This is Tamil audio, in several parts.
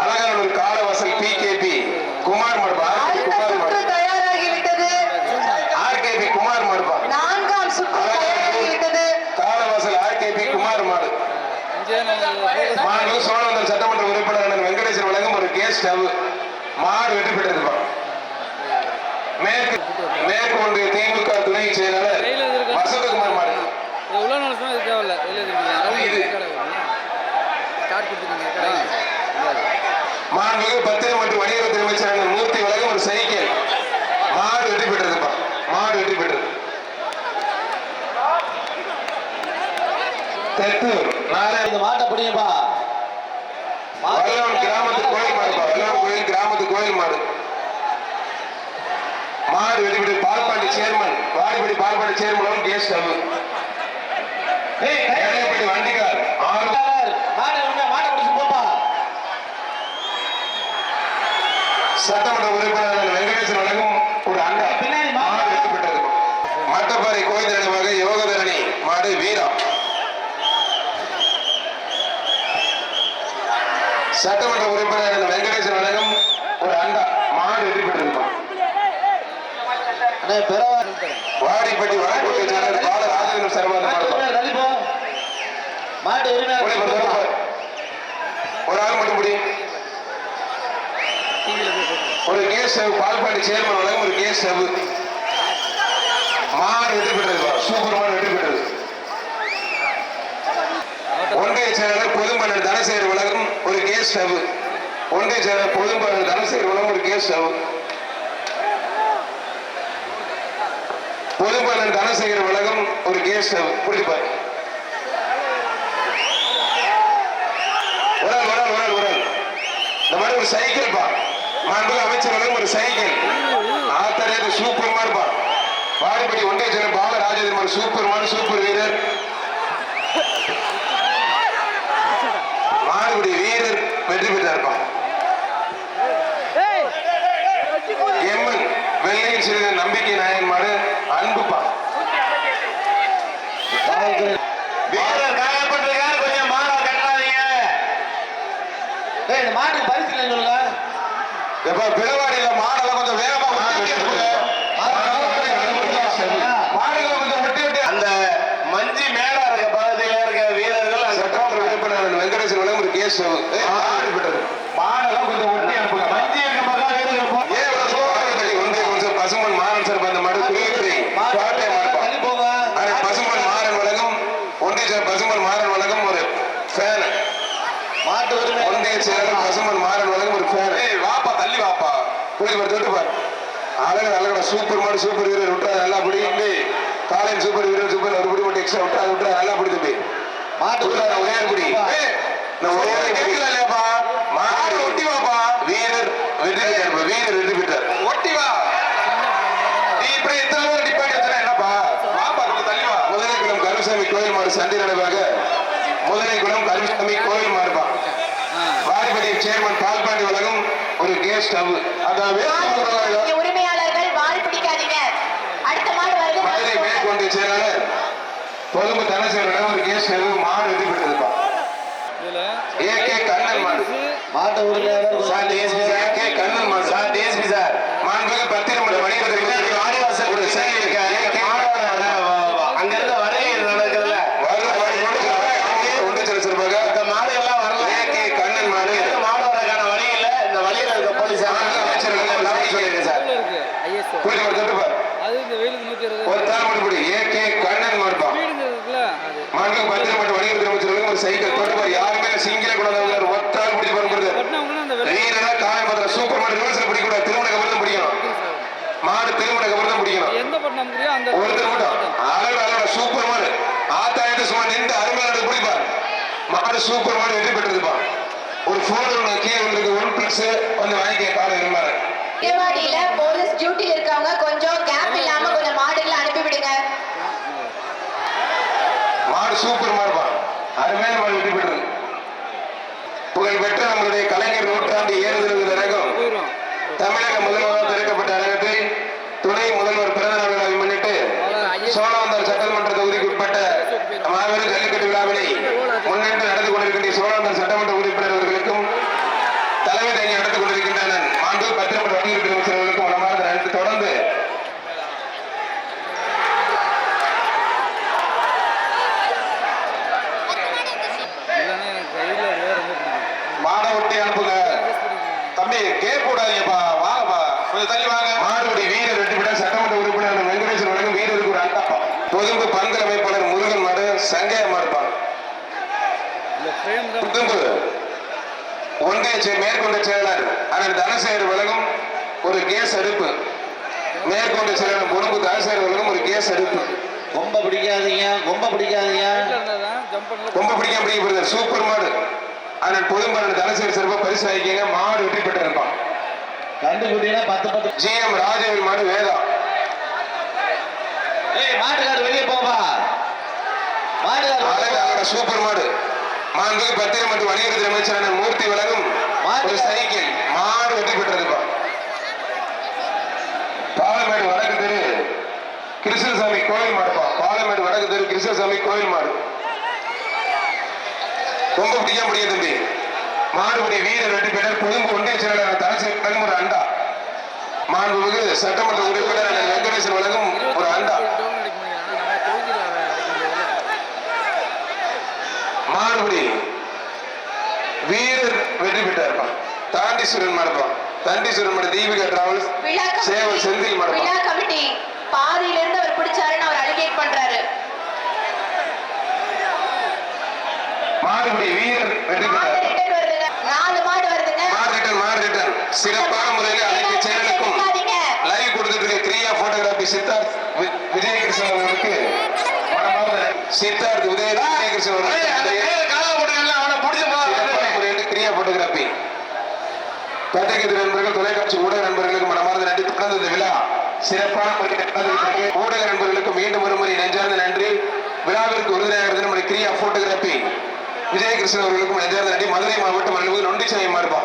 அழகனூர் காலவாசல் பிகேபி குமார் மடுப்பா அடுத்த குமார் தயாராகிவிட்டது. ஆர்கேபி குமார் மடுப்பா நான்காம் சுற்று தயாராகிவிட்டது. காலவாசல் ஆர்கேபி குமார் மாடு. மாடு சோழவந்தல் சட்டமன்ற உறுப்பினர் அண்ணன் வெங்கடேசன் வழங்கும் ஒரு கேஸ் ஸ்டவ். மாடு வெற்றி பெற்றிருப்பான். மேற்கு மேற்கு ஒன்றிய திமுக துணை செயலாளர் வசந்தகுமார் மாடு. உள்ள தேவையில்ல. இது. ஸ்டார்ட் மாண்புமிகு பத்திரம் மற்றும் வணிகத்துறை அமைச்சர் அண்ணன் மூர்த்தி வழங்கும் ஒரு சைக்கிள் மாடு வெற்றி பெற்றிருப்பான் மாடு வெற்றி பெற்றது. தெத்தூர் நாராயண இந்த மாட்டை பிடிங்கப்பா. வல்லவன் கிராமத்து கோயில் மாடுப்பா. வல்லவன் கோயில் கிராமத்து கோயில் மாடு. மாடு வெடிபிடி Palpandi chairman. Vadipatti Palpandi chairman gas stove Ezhaipatti வண்டிகார் ஆறு மாட்டை விடுங்க, மாட்டை பிடிச்சு போப்பா சட்டமன்ற உறுப்பினர் வெங்கடேசன் வழங்கும் ஒரு அண்டா வெற்றி பெற்றது மட்டப்பாறை கோயில் நினைவாக யோகதரணி மாடு வீரா. சட்டமன்ற உறுப்பினர் வெங்கடேசன் வழங்கும் ஒரு அண்டா மாடு வெற்றி பெறவா வாடிப்பட்டி வடக்கோட்டை சேர்ந்த பால ராஜேந்திரன் சர்வாத மாடு. ஒரு ஆள் மட்டும் முடி ஒரு கேஸ் ஸ்டவ் சேர்மன் வழங்கும் ஒரு கேஸ் ஸ்டவ் மாடு வெற்றி பெற்றது சூப்பர் வெற்றி பெற்றது ஒன்றிய செயலாளர் பொதுமன்னர் தனசேர் வழங்கும் ஒரு கேஸ் ஸ்டவ் ஒன்றிய செயலாளர் பொதுமன்னர் தனசேர் வழங்கும் ஒரு கேஸ் ஸ்டவ் பொதுமன்னர் தனசேகர் வழங்கும் ஒரு கேஸ் ஸ்டவ் புரிஞ்சு ஒரு ஆள், ஒரு ஆள், ஒரு ஆள், ஒரு ஆள். இந்த மாதிரி ஒரு சைக்கிள் பா மாண்பு அமைச்சர் வழங்கும் ஒரு சைக்கிள். ஆத்தரே சூப்பர் மாடு பா. வாடிப்பட்டி ஒன்றிய செயலர் பால ராஜேந்திரன் மாதிரி சூப்பர் மாடு சூப்பர் வீரர். மாறுபடி வீரர் வெற்றி பெற்றார்ப்பா எம்மன் வெள்ளையில் சிறிது நம்பிக்கை நாயன் மாடு அன்புப்பா வீரர் காயப்பட்டிருக்காரு கொஞ்சம் மாடா கட்டாதீங்க. ஏய் மாட்டுக்கு பரிசு இல்லைன்னு சொல்லுங்க. எப்ப பிளவாடியில மாடெல்லாம் கொஞ்சம் வேகமா மாடுகளை கொஞ்சம் விட்டு விட்டு அந்த மஞ்சி மேல இருக்க பகுதியில இருக்க வீரர்கள் சட்டமன்ற உறுப்பினர் வெங்கடேசன் ஒரு கேஸ் பெற்றது மாடெல்லாம் கொஞ்சம் ஒட்டி அனுப்புங்க மஞ்சி இருக்க பக்கம் வீரர்கள் போ ஏன் இவ்வளவு சோகமா இருக்கு? ஒன்றிய கொஞ்சம் பசுமன் மாறன் சார் அந்த மாடு குறிப்பிட்டு பாட்டே மாடுப்பா தள்ளி போங்க அது பசுமன் மாறன் வழங்கும் ஒன்றிய செயலர் பசுமன் மாறன் வழங்கும் ஒரு ஃபேன் மாட்டு உரிமை ஒன்றிய செயலர் பசுமன் மாறன் வழங்கும் ஒரு ஃபேன் ஏய் வாப்பா தள்ளி வாப்பா புரிஞ்சு பாரு தொட்டு பாரு அழகு அழகடா சூப்பர் மாடு சூப்பர் வீரர் விட்டா நல்லா பிடி டேய், காலையில் சூப்பர் வீரர் சூப்பர் ஒரு பிடி மட்டும் எக்ஸ்ட்ரா விட்டா விட்டா நல்லா பிடி தம்பி மாட்டு ஒரே பிடி. ஏய், நான் ஒரே ஒரு கேட்கல இல்லையாப்பா மாடு ஒட்டி வாப்பா. வீரர் வெற்றி பெற்றார் வீரர் வெற்றி பெற்றார். ஒட்டி வா. நீ இப்படி எத்தனை பேர் என்னப்பா? வாப்பா தள்ளி வா. கருசாமி கோயில் மாடு சண்டை நடவாக. முதலைக்குளம் கருசாமி கோயில் மாடுப்பா வாடிப்பட்டி சேர்மன் பால்பாண்டி வழங்கும் ஒரு கேஸ் ஸ்டவ் அதாவது இங்க உரிமையாளர்கள் வால் பிடிக்காதீங்க அடுத்த மாடு மதுரை வருது மேற்கொண்டு செயலாளர் பொதும்பு தனசேகரிடம் ஒரு கேஸ் மாடு வெற்றி பெற்றதுப்பா இதுல ஏ கே கண்ணன் மாடு. மாட்டு உரிமையாளர் sir DSP sir K Kannan மாடு சார் டிஎஸ்பி சார் மாண்புமிகு பத்திரமன்ற வணிகத்துறை வாடிவாசல் ஒரு சரி அங்க இருக்க வருகை நடக்குதுல்ல ஒன்று சிறப்பாக இந்த மாடு எல்லாம் வரல ஏ கே கண்ணன் மாடு இந்த மாடு வரக்கான வழி இல்ல இந்த வழியில இருக்க போலீஸ் மாநில அமைச்சர்கள் எல்லாம் சொல்லியிருக்கேன் சார் உள்ள இருக்கு ஐஎஸ் புரிஞ்சு தொட்டு பாரு அது இந்த வெயிலுக்கு நூத்தி இருபது ஒரு தாள் மட்டும் ஏ கே கண்ணன் மாடுப்பா வீடுங்க இருக்குல்ல அது மாண்புமிகு பத்திரமன்ற வணிகத்துறை அமைச்சர்களுக்கு ஒரு சைக்கிள் தொட்டு பாரு யாருமே சிங்கில கொண்டாந்து ஒத்தாள் பிடிச்சு வெள்ளை வீரனா காயம்பத்திர சூப்பர் மாடு ரிவர்ஸ்ல பிடிக்கூடாது திருமணக்கு அப்புறம் தான் பிடிக்கணும் மாடு திருமணக்கு அப்புறம் தான் பிடிக்கணும் ஒருத்தர் மட்டும். அழகு அழகா சூப்பர் மாடு. ஆத்தாயிரத்து சும்மா நின்று அருமையான பிடிப்பார் மாடு சூப்பர் மாடு வெற்றி பெற்றதுப்பா ஒரு போன் ஒன்று கீழே உங்களுக்கு ஒன் பிளஸ் வந்து வாங்கிக்க காலம் இருந்தாரு ஏவாடியில போலீஸ் டியூட்டில இருக்கவங்க கொஞ்சம் கேப் இல்லாம கொஞ்சம் மாடுகளை அனுப்பி விடுங்க. மாடு சூப்பர் மாடுப்பா. அருமையான மாடு வெற்றி பெற்றது. புகழ்பெற்ற நம்மளுடைய கலைஞர் நூற்றாண்டு ஏறுதல் அரங்கம் தமிழக முதல்வராக திறக்கப்பட்ட அரங்கத்தில் துணை முதல்வர் பிறந்த நாள் விழாவை முன்னிட்டு சோழவந்தர் சட்டமன்ற தொகுதிக்கு உட்பட்ட மாபெரும் ஜல்லிக்கட்டு விழாவினை முன்னின்று நடந்து கொண்டிருக்கின்ற சோழவந்தர் சட்டமன்ற உறுப்பினர் அவர்களுக்கும் ஒட்டி அனுப்புங்க தம்பி கேப் போடாதீங்கப்பா வாங்கப்பா கொஞ்சம் தள்ளி வாங்க மாடுபடி வீரர் வெற்றி பெற்ற சட்டமன்ற உறுப்பினர் வெங்கடேசன் வழங்கும் வீரருக்கு ஒரு அண்டாப்பா பொதும்பு பந்தல் அமைப்பாளர் முருகன் மாடு சங்கையா மாடுப்பா இந்த ஃப்ரேம் தான் புதும்பு ஒன்றிய செ- மேற்கொண்ட செயலர் அண்ணன் தனசேகர் வழங்கும் ஒரு கேஸ் அடுப்பு மேற்கொண்ட செயலர் பொறுப்பு தனசேகர் வழங்கும் ஒரு கேஸ் அடுப்பு கொம்ப பிடிக்காதீங்க கொம்ப பிடிக்காதீங்க வீட்டில் ரொம்ப பிடிக்க பிடிக்கப்படுது சூப்பர் மாடு. அண்ணன் பொதும்பு அண்ணன் தனசேகர் சிறப்பா பரிசு வாங்கிக்கங்க. மாடு வெற்றி பெற்றிருப்பான் கண்டுபிடினா பத்து பத்து. ஜி எம் ராஜவேல் மாடு வேதா. ஏய் மாட்டுக்காரர் வெளியே போப்பா. மாட்டுக்காரர் சூப்பர் மாடு. மாண்புக்கு பத்திரம் மற்றும் வணிகத்துறை அமைச்சர் அண்ணன் மூர்த்தி வழங்கும் ஒரு சைக்கிள் மாடு வெற்றி பெற்றிருப்பா பாலமேடு வடக்கு தெரு. கிருஷ்ணசாமி கோயில் மாடுப்பா. பாலமேடு வடக்கு தெரு கிருஷ்ணசாமி கோயில் மாடு. ரொம்ப பிடிக்க முடியும் தம்பி மாடுபடி வீரர் வெற்றி பெற்ற பொதும்பு ஒன்றிய செயலாளர் தலைச்சர் ஒரு அண்டா. மாண்புமிகு சட்டமன்ற உறுப்பினர் வெங்கடேசன் வழங்கும் ஒரு அண்டா. மாறுபடி வீரர் வெற்றி பெற்றார்ப்பான் தாண்டீஸ்வரன் மடப்பான் தாண்டீஸ்வரன் மட தீபிகா டிராவல்ஸ் சேவல் செந்தில் மடப்பான் விழா கமிட்டி பாதியில இருந்து அவர் பிடிச்சாருன்னு அவர் அலிகேட் பண்றாரு மாறுபடி வீரர் வெற்றி மாடு பெற்றார் ரிட்டர்ன் வருதுங்க நாலு மாடு வருதுங்க மாறு ரிட்டன் மாறு ரிட்டன் சிறப்பான முறையில் அனைத்து சேனலுக்கும். லைவ் கொடுத்துட்டு இருக்க கிரியா போட்டோகிராபி சித்தார்த் விஜயகிருஷ்ணன் அவர்களுக்கு சித்தார்த் உதய விஜயகிருஷ்ணன் அவர்களுக்கு கிரியா போட்டோகிராபி பத்திரிகை நண்பர்கள் தொலைக்காட்சி ஊடக நண்பர்களுக்கு மனமார்ந்த நன்றி. தொடர்ந்து இந்த விழா சிறப்பான முறையில். ஊடக நண்பர்களுக்கு மீண்டும் ஒரு முறை நெஞ்சார்ந்த நன்றி. விழாவிற்கு உறுதுணையாக இருந்த நம்முடைய கிரியா போட்டோகிராபி விஜயகிருஷ்ணன் அவர்களுக்கும் நெஞ்சார்ந்த நன்றி மதுரை மாவட்டம் அன்பு நொண்டிச்சாமி மாடுப்பா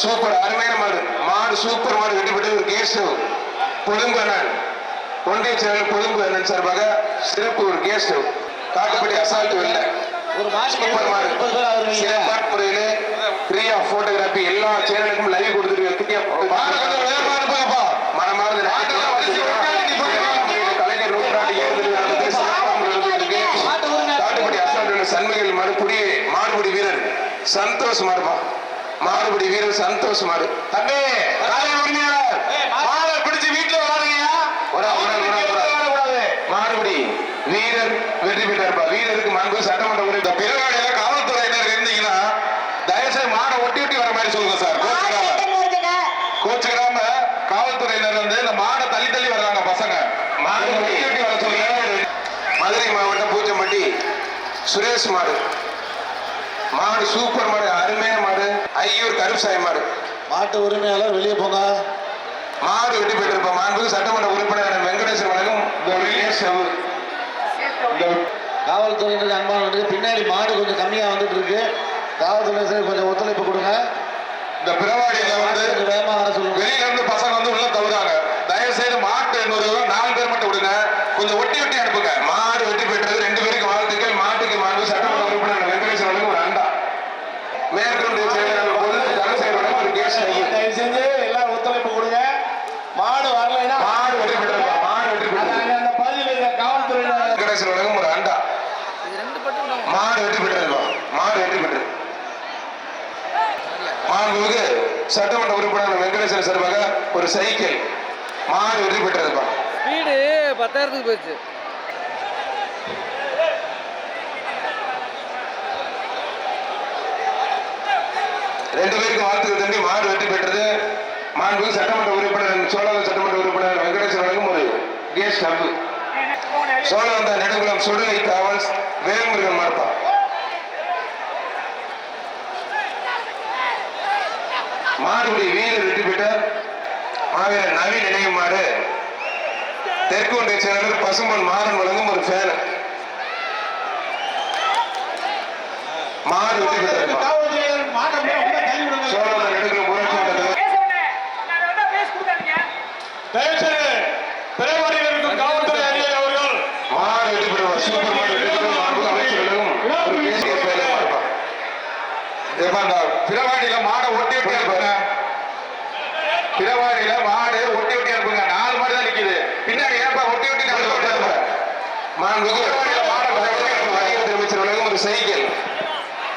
சூப்பர் அருமையான மாடு. மாடு சூப்பர் மாடு வெட்டிப்பட்டு கேஸ் பொதும்பு அண்ணன். ஒன்றிய செயலர் பொதும்பு அண்ணன் சார்பாக சிறப்பு ஒரு கேஸ் காட்டுப்பட்டி அசால்ட் ஒரு சூப்பர் மாடு. சிறப்பான முறையிலே ஃப்ரீ ஆஃப் போட்டோகிராஃபி எல்லா சேனலுக்கும் லைவ் ஆஃப் மனமார்ந்த கலைஞர் நூற்றாண்டு ஏறுதல் நடந்தது சிறப்பான முறையில் நடந்திருக்கு. மாட்டு உரிமை காட்டுப்பட்டி அசால்ட் சண்முகில் மறுபடி மாடுபடி வீரர் சந்தோஷ் மாடுப்பா மாடுபடி வீரர் சந்தோஷ் மாடு தம்பி காலை உரிமையாளர் மாடை பிடிச்சு வீட்டுல விளாடுங்கயா ஒரு மாடுபடி வீரர் வெற்றி பெற்றார்ப்பா வீரருக்கு மாண்பு சட்டமன்ற இந்த பிறவாடியில காவல்துறையினர் இருந்தீங்கன்னா தயவுசெய்து மாடை ஒட்டி ஒட்டி வர மாதிரி சொல்லுங்க சார். கோச்சுக்கிறாம காவல்துறையினர் வந்து இந்த மாடை தள்ளி தள்ளி வர்றாங்க பசங்க. மாடு ஒட்டி ஒட்டி வர சொல்லுங்க. மதுரை மாவட்டம் பூச்சம்பட்டி. சுரேஷ் மாடு. மாடு சூப்பர் மாடு அருமையான மாடு. ஐயூர் கருப்சாய் மாடு. மாட்டு உரிமையாளர் வெளியே போங்க. மாடு வெற்றி பெற்றிருப்ப மாண்புக்கு சட்டமன்ற உறுப்பினர் வெங்கடேசன் வழங்கும் செவு இந்த காவல்துறையினருக்கு அன்பான நன்றி. பின்னாடி மாடு கொஞ்சம் கம்மியா வந்துட்டு இருக்கு காவல்துறையினர் கொஞ்சம் ஒத்துழைப்பு கொடுங்க. இந்த பிறவாடியில வந்து கொஞ்சம் வேகமா வர சொல்லுங்க. வெளியில இருந்து பசங்க வந்து உள்ள தவிராங்க தயவு செய்து மாட்டு இன்னொரு நாலு பேர் மட்டும் விடுங்க. கொஞ்சம் ஒட்டி ஒட்டி அனுப்புங்க மாடு வெற்றி பெற்றது ரெண்டு பேருக்கு வாழ்த்துக்கள் மாட்டுக்கு மாண்பு சட்டமன்ற உறுப்பினர் வெங்கடேசன் வழங்கும் ஒரு அண்டா மேற்கொண்டு செயலாளர் பொது தனசேகர் வழங்கும் ஒரு கேஸ் ஐயர். தயவு செஞ்சு எல்லாம் ஒத்துழைப்பு கொடுங்க மாடு வரலைன்னா மாடு வெற்றி பெற்றிருப்பா மாடு வெற்றி அது பெற்றது அங்க அந்த பகுதியில் இருக்க காவல்துறையினர் வெங்கடேசன் வழங்கும் ஒரு அண்டா இது ரெண்டு பட்டும் தான் மாடு வெற்றி பெற்றிருப்பா மாடு வெற்றி பெற்று மாண்புமிகு சட்டமன்ற உறுப்பினர் வெங்கடேசன் சார்பாக ஒரு சைக்கிள் மாடு வெற்றி பெற்றிருப்பா ஸ்பீடு பத்தாயிரத்துக்கு போயிடுச்சு ரெண்டு பேருக்கு வாழ்த்துக்கள் தம்பி மாடு வெற்றி பெற்றது. மாண்புமிகு சட்டமன்ற உறுப்பினர் சோழவந்த சட்டமன்ற உறுப்பினர் வெங்கடேசன் வழங்கும் ஒரு கேஸ் கம்பு சோழவந்த நெடுங்குளம் சுடுகை டிராவல்ஸ் வேல்முருகன் மார்பா மாடுபடி வீரர் வெற்றி பெற்றார் மாவீரர் நவீன் நினைவு மாடு தெற்கு ஒன்றிய பசும்பொன் மாறன் வழங்கும் ஒரு ஃபேன் மாடு மாண்புமிகு வணிகத்துறை அமைச்சர் வழங்கும் ஒரு சைக்கிள்.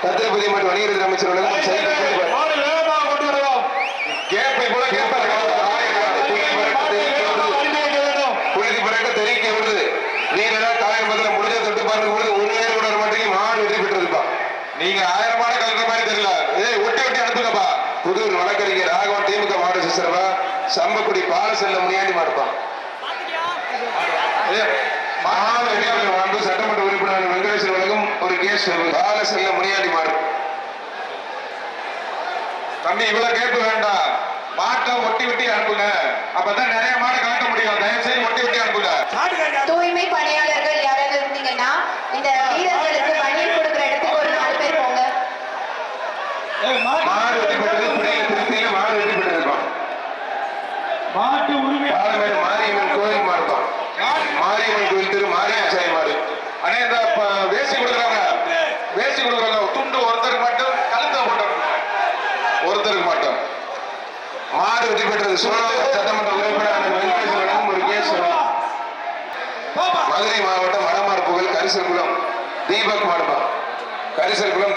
தத்திரபதி மற்றும் வணிகத்துறை அமைச்சர் வழங்கும் ஒரு சைக்கிள் கேப்பை போல கேட்பார் புழுதி பிறக்க தெரிவிக்க விடுது. நீங்க காயம் பத்திரம் முடிஞ்ச தொட்டு பார்க்கும் பொழுது ஒரு நேரம் கூட மாடு வெற்றி பெற்றிருப்பா. நீங்க ஆயிரமான கலக்கிற மாதிரி தெரியல. ஏய் ஒட்டி ஒட்டி அனுப்புங்கப்பா. புதூர் வழக்கறிஞர் ராகவன் திமுக மாவட்ட சிசரவா சம்பக்குடி பாலசல்ல முனியாண்டி மாடுப்பான் Yeah. ஆனால் வெளியாளர் வாழ்வு சட்டமன்ற உறுப்பினர் வெங்கடேஸ்வர ஒரு கேஸ் கால செல்ல முனியாண்டி மாறு தம்பி இவ்வளவு கேட்க வேண்டாம். மாட்டை ஒட்டி ஒட்டி அனுப்புங்க. அப்பதான் நிறைய மாடு காட்ட முடியும். தயவு செய்து ஒட்டி ஒட்டி அனுப்புங்க. தூய்மை பணியாளர்கள் யாராவது இருந்தீங்கன்னா இந்த வீரர்களுக்கு కరిసరుపులో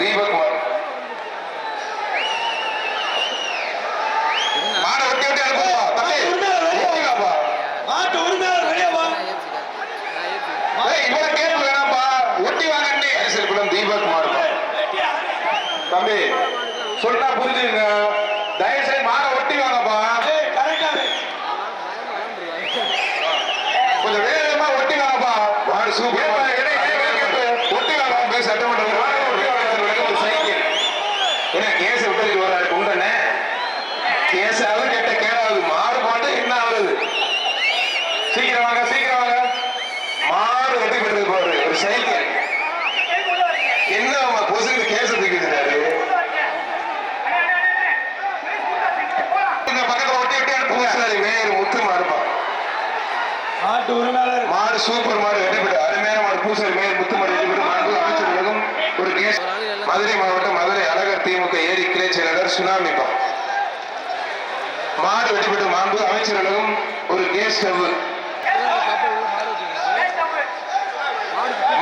ஸ்டவ்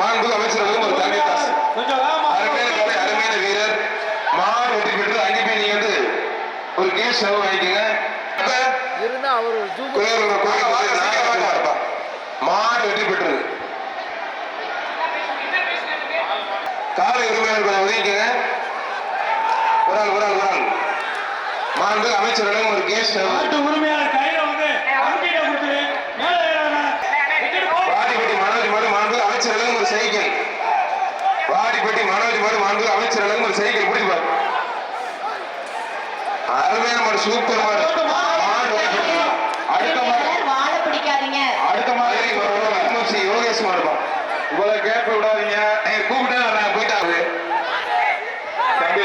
மாண்பு அமைச்சர்களும் ஒரு தனி காசு அருமையான கதை வந்து பெற்றது. காலை உரிமையாளர்கள் ஒதுக்கிக்கங்க ஒரு ஆள் ஒரு ஆள் ஒரு ஆள். மாண்பு அமைச்சரிடம் ஒரு கேஸ் உரிமையாளர் கையில வந்து வாடிப்பட்டி மனோஜ் மறு மாண்பு அமைச்சரிடம் ஒரு சைக்கிள். வாடிப்பட்டி மனோஜ் மறு மாண்பு அமைச்சரிடம் ஒரு சைக்கிள் பிடிப்பார் அருமையான மாடு சூப்பர் மாடு. அடுத்த மாடு. அடுத்த மாதிரி யோகேஷ் விடாதீங்க. கூப்பிட்டேன் போயிட்டாரு தம்பி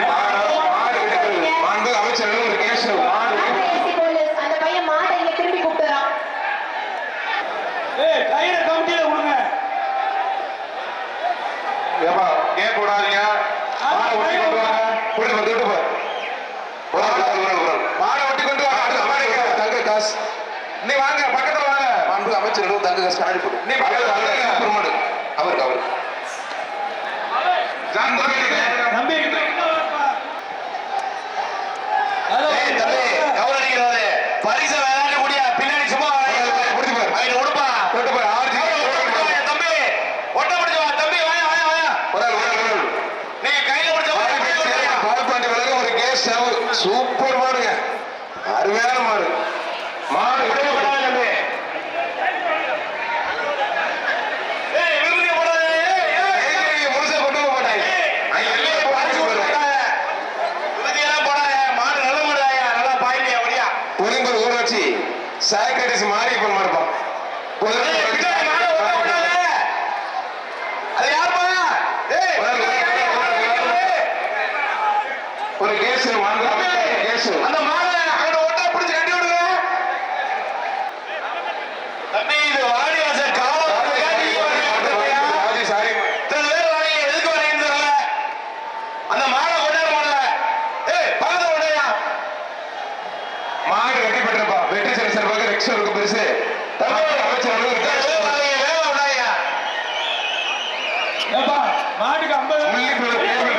ಅವ್ರು ದಂಗಗ ಸ್ಟಾಂಡ್ ಕೊಡು ನೀ ಪ್ರಮಾಣ ಅವ್ರಿಗೆ ಅವ್ರಿಗೆ. sag மாட்டுக்கு ஐம்பது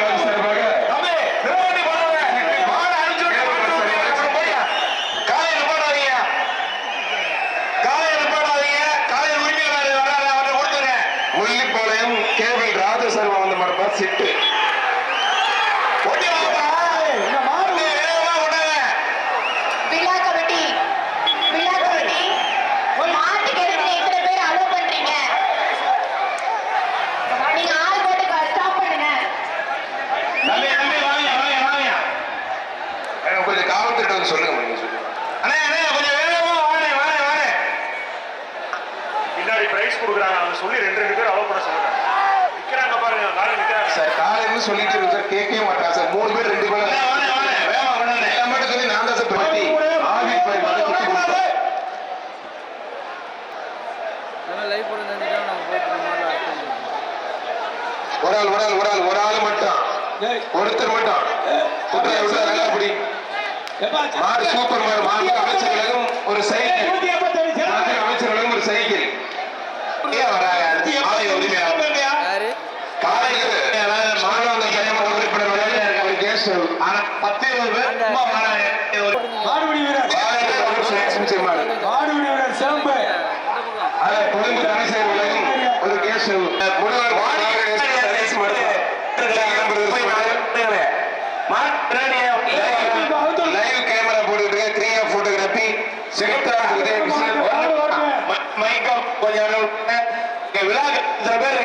சார் காலையில சொல்லிட்டு இருக்கு சார். கேட்கவே மாட்டாங்க சார். மூணு பேர் ரெண்டு பேர். எல்லாம் சொல்லி நான் தான் சார் ஆவி. ஒரு ஆள் ஒரு ஆள் ஒரு ஆள் ஒரு ஆள் மட்டும். ஒருத்தர் மட்டும். நல்லா மாடு சூப்பர் மாடு மாடு அமைச்சர்களுக்கும் ஒரு சைக்கிள். மாடு அமைச்சர்களுக்கும் ஒரு சைக்கிள். வராங்க. ஆலய உரிமையாளர். காலையில் மாணவ சட்டமன்ற உறுப்பினர் விளையாட இருக்க ஒரு கேஸ் ஆனா பத்து இருபது பேர் மாடுபிடி வீரர். மாடுபிடி வீரர் சிறப்பு. அத கொழும்பு தனிசை உலகம் ஒரு கேஸ் முழுவர் விழா பேர்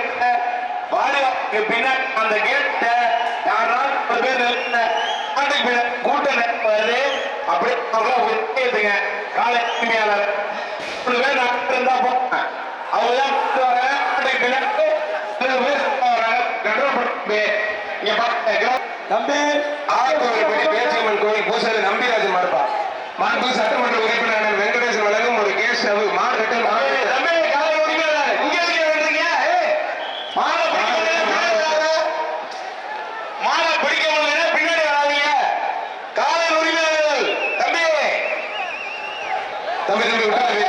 வாடிவாசலுக்கு பின்னாடி அந்த கேட்ட யாராவது ஒரு பேர் நிறைய வருது. அவங்கள ஒதுக்கிடுங்க காலை உரிமையாளர் மூணு பேர் பேர் இருந்தா போங்க அவங்க தான் கூட்டு வராங்க மாட்டுக்கு பின்னாடி ரெண்டு பேர் சுத்தம் வராங்க கண்ட்ரோல் பண்ணி இங்க பாருங்க. தம்பி. ஆரோக்கிய பேச்சியம்மன் கோயில் பூசாரி நம்பிராஜன் மாடுப்பா. மாண்பு சட்டமன்ற உறுப்பினர் வெங்கடேசன் வழங்கும் ஒரு கேஸ் ஸ்டவ் மாடு கட்டல் மாடு காலை உரிமையாளர் இங்க இருக்க வேண்டீங்க மாடை பிடிக்க மாடை பிடிக்க முடியல பின்னாடி வராதீங்க காலை உரிமையாளர்கள் தம்பி தம்பி தம்பி விட்டாரு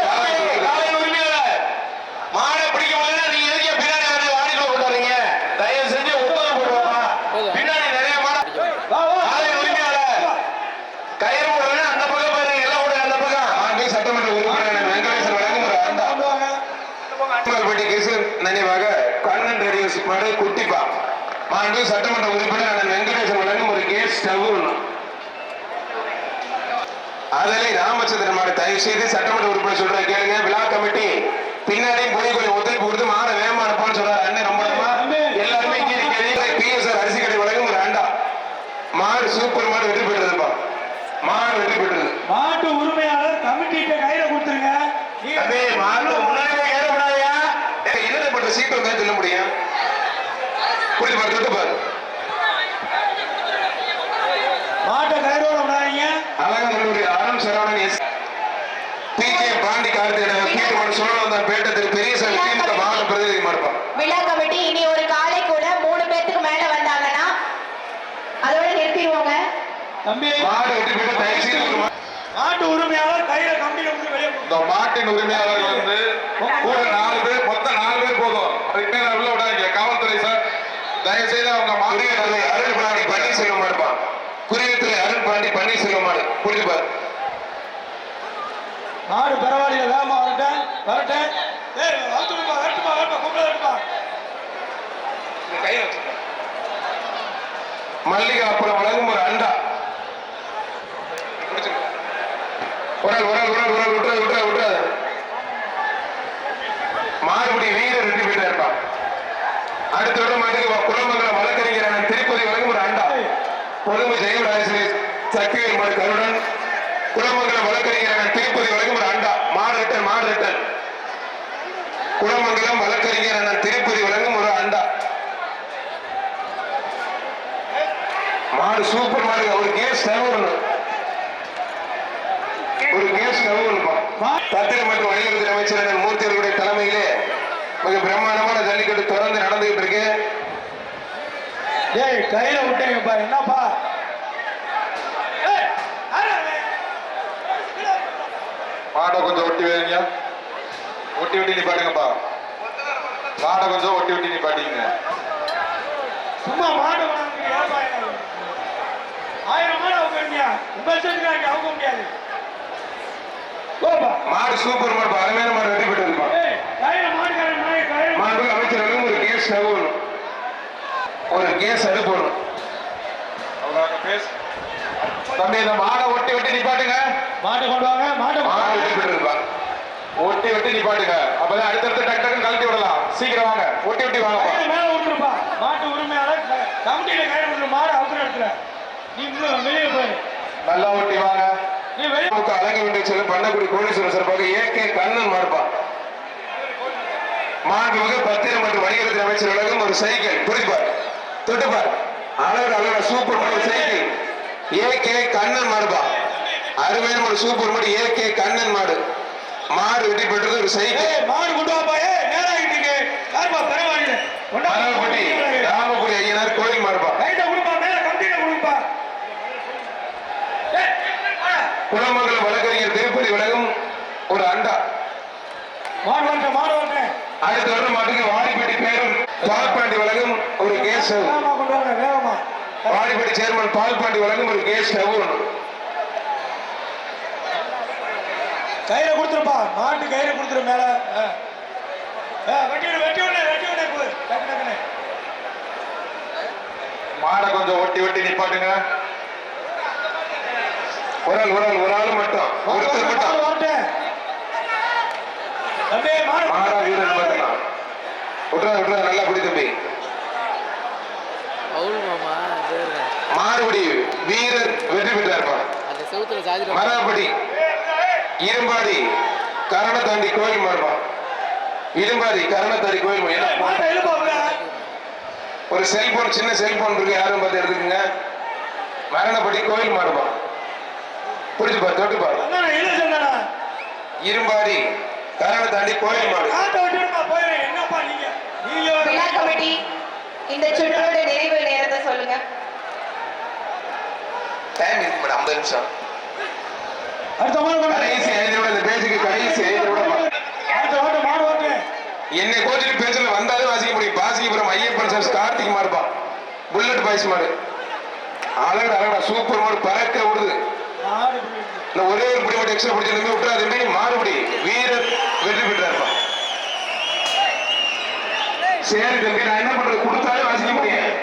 காலை உரிமையாளர் மாடை பிடிக்க முடியல நீங்க எதுக்கு பின்னாடி வந்து வாடிக்கோ விட்டாதீங்க தயவு செஞ்சு ஒப்புதல் போடுவாங்க பின்னாடி நிறைய மாடு வா வா காலை உரிமையாளர் கயிறு போடுறது அந்த பக்கம் பாருங்க எல்லாம் போடுங்க அந்த பக்கம் மாண்பு சட்டமன்ற உறுப்பினர் வெங்கடேசன் வழங்கும் ஒரு அண்டா கொண்டு வாங்க பட்டி கிருஷ்ணன் நினைவாக கண்ணன் ரேடியோஸ் மாடு குட்டிப்பா மாண்பு சட்டமன்ற உறுப்பினர் அண்ணன் வெங்கடேசன் வழங்கும் ஒரு கேஸ் ஸ்டவ் ஒண்ணு அதனை ராமச்சந்திரன் மாடு தயவு செய்து சட்டமன்ற உறுப்பினர் சொல்ற கேளுங்க. விழா கமிட்டி பின்னாடியும் போய் கொஞ்சம் ஒத்துழைப்பு கொடுத்து மாட வேகமா அனுப்பான்னு சொல்றாரு அண்ணன் ரொம்ப எல்லாருமே இங்கே நிக்கிறீங்க பிஎஸ்ஆர் அரிசி கடை வழங்கும் ஒரு அண்டா. மாடு சூப்பர் மாடு வெற்றி பெற்றதுப்பா. மாடு வெற்றி பெற்றது. மாட்டு உரிமையாளர் கமிட்டிட்ட கையில கொடுத்துருங்க. அண்ணே, மாடு ஏறக்கூடாதுயா. ஏய், என்னது பண்ற சீக்கிரம் தான் சொல்ல முடியும் புரியுது பாரு தொட்டு பாரு மாட்டை கயிறோட விடாதீங்க Alaganallur Arun Saravanan S P K Pandi வீட்டு சோழன் தான் பேட்ட திரு பெரியசாமி திமுக மாவட்ட பிரதிநிதி மாறுப்பான் விழா கமிட்டி இனி ஒரு காலை கூட மூணு பேத்துக்கு மேல வந்தாங்கன்னா அதோட நிறுத்திடுவோங்க. தம்பி. மாடு வெற்றி பெற்ற தயவு செய்து மாட்டு உரிமையாளர் கையில கம்பியில கொடுத்து வெளியே போ. இந்த மாட்டின் உரிமையாளர் வந்து கூட நாலு பேர் மொத்தம் நாலு பேர் போதும். அதுக்கு மேல உள்ள விடாதீங்க. காவல்துறை சார் தயவு செய்து அவங்க மாட்டு அருள் பாண்டி பன்னீர்செல்வம் மாடுப்பான் குருவித்துறை அருள் பாண்டி பன்னீர்செல்வம் மாடு. புரியுது பாரு. மாடு பரவாயில்ல வேகமா வரட்டேன் வரட்டேன் ஏய் வரட்டுமா வரட்டுமா வரட்டுமா கூப்பிட வரட்டுமா மல்லிகை அப்புறம் வழங்கும் ஒரு அண்டா. ஒரு ஆள், ஒரு ஆள், ஒரு ஆள், ஒரு ஆள், விட்டுறாது, விட்டுறாது, விட்டுறாது. மாறுபடி வீரர் ரெண்டு பேர் இருப்பான் அடுத்த விட மாட்டுக்கு குலமங்கலம் வழக்கறிஞர் அண்ணன் திருப்பதி வழங்கும் ஒரு அண்டா. பொதுமை ஜெயவராஜி சக்திவேல் மாடு கருடன் குலமங்கலம் வழக்கறிஞர் அண்ணன் திருப்பதி வழங்கும் ஒரு அண்டா. மாடு ரிட்டன் மாடு ரிட்டன் குலமங்கலம் வழக்கறிஞர் அண்ணன் திருப்பதி வழங்கும் ஒரு அண்டா. மாடு சூப்பர் மாடு. ஒரு கேஸ் தேவைப்படும் ஒரு கேஸ் தேவைப்படுமா பத்திர மற்றும் வணிகத்துறை அமைச்சர் அண்ணன் மூர்த்தி அவர்களுடைய தலைமையிலே மிக பிரம்மாண்டமான ஜல்லிக்கட்டு தொடர்ந்து நடந்துகிட்டு இருக்கு. ஏய் கையில விட்டீங்கப்பா என்னப்பா? ஏய், யாரு அவன்? மாட்டை கொஞ்சம் ஒட்டி வைங்க. ஒட்டி ஒட்டி நிப்பாட்டுங்கப்பா மாட்டை கொஞ்சம் ஒட்டி ஒட்டி நிப்பாட்டிங்க சும்மா மாடு? ஆயிரம் மாடு அவங்க இல்லையா உங்க சேர்த்துக்காங்க அவங்க முடியாது. மாடு சூப்பர் மாடு அருமையான மாடு வெற்றி பெற்று இருப்பான் மாண்பு அமைச்சர்களும் ஒரு கேஸ் தேவைப்படும் ஒரு கேஸ் அது போடணும் அவங்க பேசு. தம்பி இந்த மாடை ஒட்டி ஒட்டி நிப்பாட்டுங்க. மாட்டை கொண்டு வாங்க மாட்டை மாடு பெற்று இருப்பான் ஒட்டி ஒட்டி நிப்பாட்டுங்க. அப்பதான் அடுத்தடுத்து டக்கு டக்குன்னு கழட்டி விடலாம். சீக்கிரம் வாங்க. ஒட்டி ஒட்டி கையில மேல விட்டுருப்பா மாட்டு உரிமையாளர் கமிட்டியில கையில விட்டுரு மாடு அவசர இடத்துல. நீ வெளியே போய். நல்லா ஒட்டி வாங்க. அலங்க வேண்டிய செல்லும் பண்ணக்கூடிய கோடீஸ்வரர் சிறப்பாக ஏகே கண்ணன் மார்பா மாண்புமிகு பத்திரம் மற்றும் வணிகத்துறை அமைச்சர் உலகம் ஒரு சைக்கிள். புரிப்பார் தொட்டுப்பார். அழகு அழகா சூப்பர் மாடு சைக்கிள். ஏகே கண்ணன் மாடுபா அருமையான ஒரு சூப்பர் மாடு ஏகே கண்ணன் மாடு. மாடு வெட்டி பெற்றது ஒரு சைக்கிள். மாடு கொண்டு வாப்பா ஆகிட்டீங்க யாருப்பா பரவாயில்ல கொண்டா. மரபடி ராமபுரி ஐயனார் கோயில் மாடுபா ரைட்டா கொடுப்பா மேல கம்பியில கொடுப்பா. குளமங்கலம் வழக்கறிஞர் திருப்பதி விலகும் ஒரு அண்டா. மாடு வந்துட்டேன் மாடு வந்துட்டேன் அடுத்த வருடம் மாட்டுக்கு வாடிப்பட்டி பேரும் பால்பாண்டி வழங்கும் ஒரு கேஸ் வாடிப்பட்டி சேர்மன் பால்பாண்டி வழங்கும் ஒரு கேஸ் ஸ்டவ் ஒன்று. கையில கொடுத்துருப்பா. மாட்டு கையில கொடுத்துரு மேல. வெட்டி விடு வெட்டி விடு வெட்டி விடு. டக்கு மாடை கொஞ்சம் ஒட்டி ஒட்டி நிப்பாட்டுங்க. ஒரு ஆள் ஒரு ஆள் ஒரு ஆள் மட்டும். ஒருத்தர் மாடு மட்டும். மாடு வீரர் மட்டும் விட்டுறா விட்டுறா நல்லா பிடி தம்பி. மாறுபடி வீரர் வெற்றி பெற்றார்ப்பா அந்த செவுத்துல சாதிரம் மரபடி இரும்பாடி கரண தாண்டி கோயில் மாறுபா இரும்பாடி கரண தாண்டி கோயில் ஒரு செல்போன் சின்ன செல்போன் இருக்கு யாரும் பார்த்து எடுத்துக்கங்க. மரணப்படி கோயில் மாறுபா புரிஞ்சு பாரு தொட்டு பாரு. அண்ணா இழு சொன்னா இரும்பாடி கரண தாண்டி கோயில் மாடு இந்த சுற்றோட நிறைவு நேரத்தை சொல்லுங்க. டைம் இருக்கு மேடம் ஐம்பது நிமிஷம். அடுத்த மாடு. கடைசி ஐந்து விட இந்த பேஜுக்கு கடைசி ஐந்து விட அடுத்த மாடு என்னை கோச்சிட்டு பேச்சுல வந்தாலும் வாசிக்க முடியும். பாசிக்கப்புறம் ஐயப்பன் சார் கார்த்திக் மாடுப்பா புல்லட் பாய்ஸ் மாடு அழகா அழகா சூப்பர் மாடு பறக்க விடுது. இந்த ஒரே ஒரு பிடி மட்டும் எக்ஸ்ட்ரா பிடிச்சிருந்தே விட்டுறாது மாறுபடி வீரர் வெற்றி பெற்றார்ப்பா சரி தம்பி நான் என்ன பண்றது? கொடுத்தாலும் வாசிக்க முடியும்.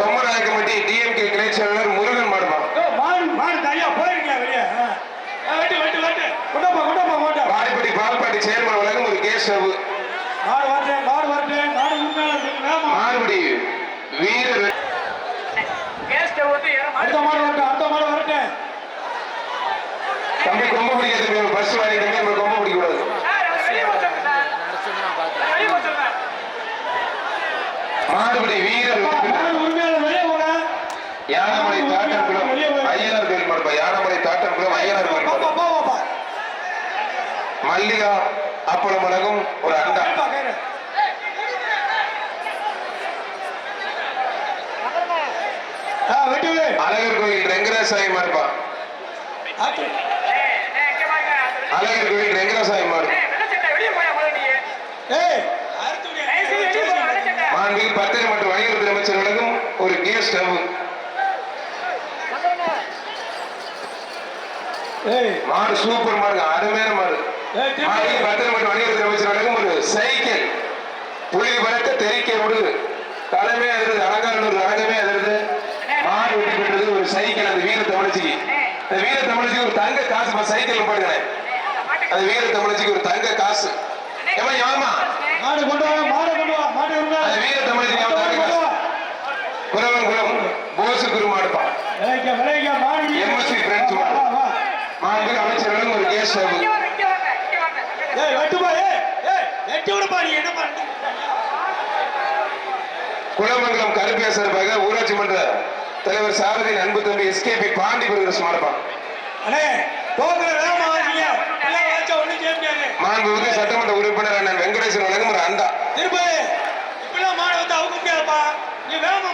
பொம்மநாயக்க கமிட்டி டிஎம்கே கிளை செயலாளர் முருகன் ஏய், மாடு மாடு தனியா போயிருக்கீங்க வெளியே? வெட்டு வெட்டு வெட்டு. கொண்டப்பா கொண்டப்பா மாட்டா வாடிப்பட்டி பால்பாட்டி சேர்மன் வழங்கும் ஒரு கேஸ் ஸ்டவ். மாடு வரட்டேன் மாடு மாறுபடி வீரர் அடுத்த மாடு வரட்டும் அடுத்த மாடு வரட்டேன் தம்பி கொம்ப பிடிக்க தம்பி பஸ் வாங்கி தம்பி நம்ம கொம்ப பிடிக்க கூடாது நடச்சுன்னு நான் பார்த்தேன் மாறுபடி வீரர் வெற்றி பெற்றார். மாடு உண்மையான வெளியே போன யானமலை தாட்டன்குளம் ஐயனார் கோயில் மாடுப்பா ஐயனார் மல்லிகா அப்பளம் வழங்கும் ஒரு அண்டா. அழகர் கோயில் ரெங்கராசாமி மாடுப்பா ஆத்து. அழகர் கோயில் அறுத்து விடு மாண்புமிகு பத்திரம் மற்றும் வணிகத்துறை அமைச்சர் வழங்கும் ஒரு கேஸ் ஸ்டவ் ஏய் மாடு சூப்பர் மாடு அருமையான மாடு. மாண்புமிகு பத்திரம் மற்றும் வணிகத்துறை அமைச்சர் ஒரு சைக்கிள். புலி பறக்க தெரிக்க விடுது. தலைமை அதிர்து அலங்காரனூர் அரங்கமே அதிர்து. மாடு வெட்டி பெற்றது ஒரு சைக்கிள் அந்த வீர தமிழச்சிக்கு. அந்த வீர தமிழச்சிக்கு ஒரு தங்க காசு சைக்கிள் போடுங்களேன் அந்த வீர தமிழச்சிக்கு ஒரு தங்க காசு. ஏமா ஏமா மாடு கொண்டு வா மாடு கொண்டு வா மாடு கொண்டு வா. அது வீர தமிழச்சிக்கு தங்க காசு குரவன் குலம் போசு குரு மாடுப்பா. விளைக்க விளைக்க மாடு. மாண்புமிகு அமைச்சர்களும் ஒரு கேஸ் குலமங்கலம் கருப்பியா சார்பாக ஊராட்சி மன்ற தலைவர் சாரதியின் அன்பு தம்பி எஸ்கேபி பாண்டி பிரதர்ஸ் முடியாது. மாண்புமிகு சட்டமன்ற உறுப்பினர் அண்ணன் வெங்கடேசன் வழங்கும் ஒரு அண்டா. திருப்பி இப்படிலாம் மாடை வந்து அவுக்க முடியாதுப்பா. நீ வேகமா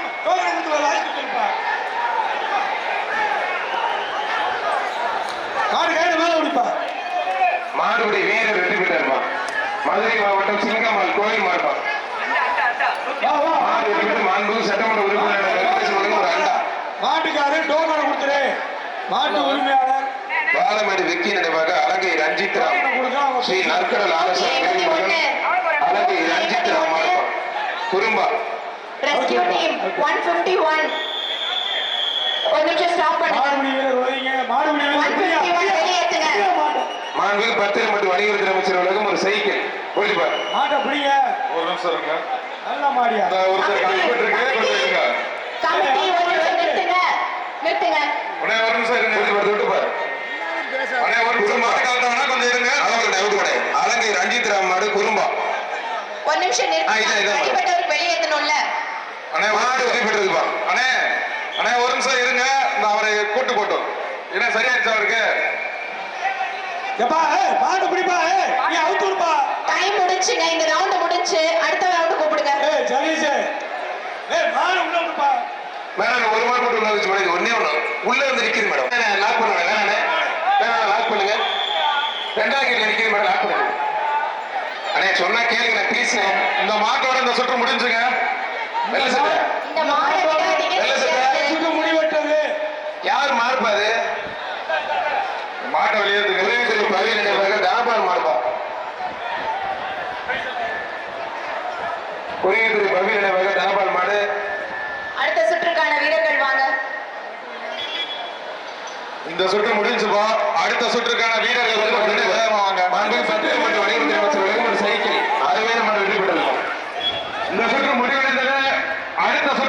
காடு வேறு மேல ஓடிப்பா மாடுடைய வேற ரெண்டு மீட்டர்மா மதுரை மாவட்டம் சிங்கம்மாள் கோயில் மாடுமா மாடு இருக்கிறது மாண்பு சட்டமன்ற உறுப்பினர் ஒரு அண்டா மாட்டுக்காரர் டோக்கன் கொடுத்துரு. மாட்டு உரிமையாளர். பாலமடி வெக்கி நினைவாக அழகை ரஞ்சித் ரஞ்சித்ரா ஸ்ரீ நற்கடல் ஆலோசனை அழகை ரஞ்சித் மாடுமா குறும்பா. Rescue team 151 மாண்பு பத்திரம் மற்றும் வணிகத்துறை அமைச்சர் உலகம் ஒரு சைக்கிள் ஒழிச்சுப்பார் மாட்டை பிடிங்க. ஒரு நிமிஷம் இருங்க. நல்ல மாடியா? ஒருத்தர் உடனே ஒரு நிமிஷம் இருங்க. விட்டு பாரு உடனே ஒரு குடும்பம் கொஞ்சம் இருங்க. அவங்க டவுட் கூட அலங்கை ரஞ்சித் ராமாடு குடும்பம் ஒரு நிமிஷம் வெளியேற்றணும்ல அண்ணே மாடு வெளிப்பட்டிருக்குப்பா அண்ணே. அண்ணே ஒரு நிமிஷம் இருங்க. இந்த அவரை கூட்டு போட்டோம். என்ன சரியாயிருச்சு அவருக்கு? எப்பா மாடு பிடிப்பா நீ அவுத்து விடுப்பா. டைம் முடிஞ்சுங்க இந்த ரவுண்ட் முடிஞ்சு அடுத்த ரவுண்ட் கூப்பிடுங்க. ஏய் ஜனீஷ் ஏய் மாடு உள்ள விடுப்பா. மேடம் ஒரு மாடு மட்டும் உள்ள வச்சு மேடம் ஒன்னே ஒண்ணு உள்ள வந்து நிக்குது மேடம். லாக் பண்ணுங்க வேணாண்ணே வேணாம் லாக் பண்ணுங்க. ரெண்டாவது கேட்ல நிக்குது மேடம் லாக் பண்ணுங்க. அண்ணே சொன்னா கேளுங்க நான் பேசுறேன் இந்த மாட்டோட இந்த சுற்று முடிஞ்சுங்க. வெள்ள சட்டை இந்த மாடை விடாதீங்க வெள்ள சட்டை. சுட்டு முடி வெட்டது அது மாட்டை ஒரே சொல்லி பகையில் நினைவாக தாபால் மாறுப்பா குறியீட்டு பகையில் நினைவாக தாபால் மாடு. அடுத்த சுற்றுக்கான வீரர்கள் வாங்க. இந்த சுற்று முடிஞ்சுப்போ. அடுத்த சுற்றுக்கான வீரர்கள் வாங்க. மாண்பு பத்து மற்றும் வணிகத்துறை அமைச்சர்